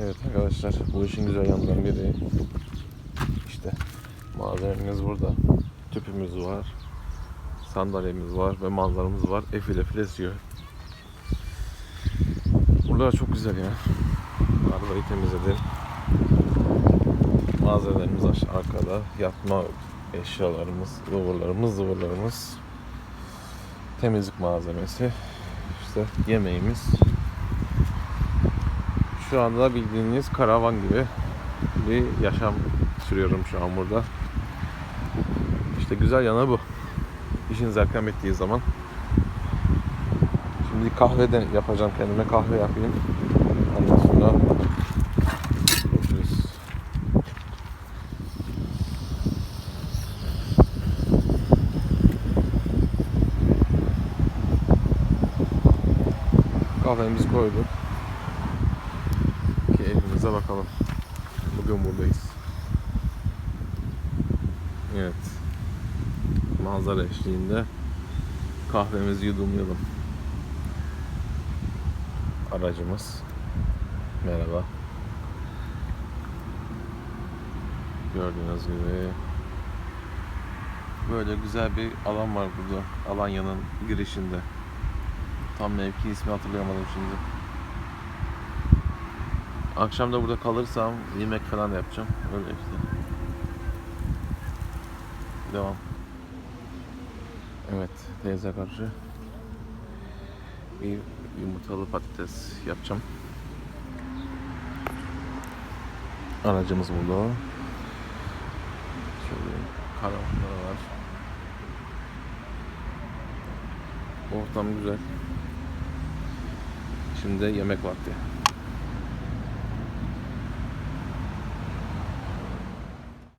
Evet arkadaşlar bu işin güzel yanından biri işte malzememiz burada. Tüpümüz var. Sandalyemiz var ve manzaramız var. Efil efil esiyor. Buralar çok güzel ya. Arabayı temizledim. Malzemelerimiz arkada. Yatma eşyalarımız, ıvırlarımız, zıvırlarımız. Temizlik malzemesi. İşte yemeğimiz. Şu anda bildiğiniz karavan gibi bir yaşam sürüyorum şu an burada. İşte güzel yanı bu. İşiniz erken bittiği zaman. Şimdi kahve de yapacağım kendime kahve yapayım. Ondan sonra görüşürüz. Kahvemizi koyduk. Keyfimize bakalım. Bugün buradayız. Evet. Manzara eşliğinde kahvemizi yudumlayalım. Aracımız. Merhaba. Gördüğünüz gibi böyle güzel bir alan var burada. Alanya'nın girişinde. Tam mevki ismi hatırlayamadım şimdi. Akşam da burada kalırsam yemek falan yapacağım. Öyle işte. Devam. Evet, teyze karşı bir yumurtalı patates yapacağım. Aracımız burada. Şöyle karavanlar var. Ortam güzel. Şimdi yemek vakti.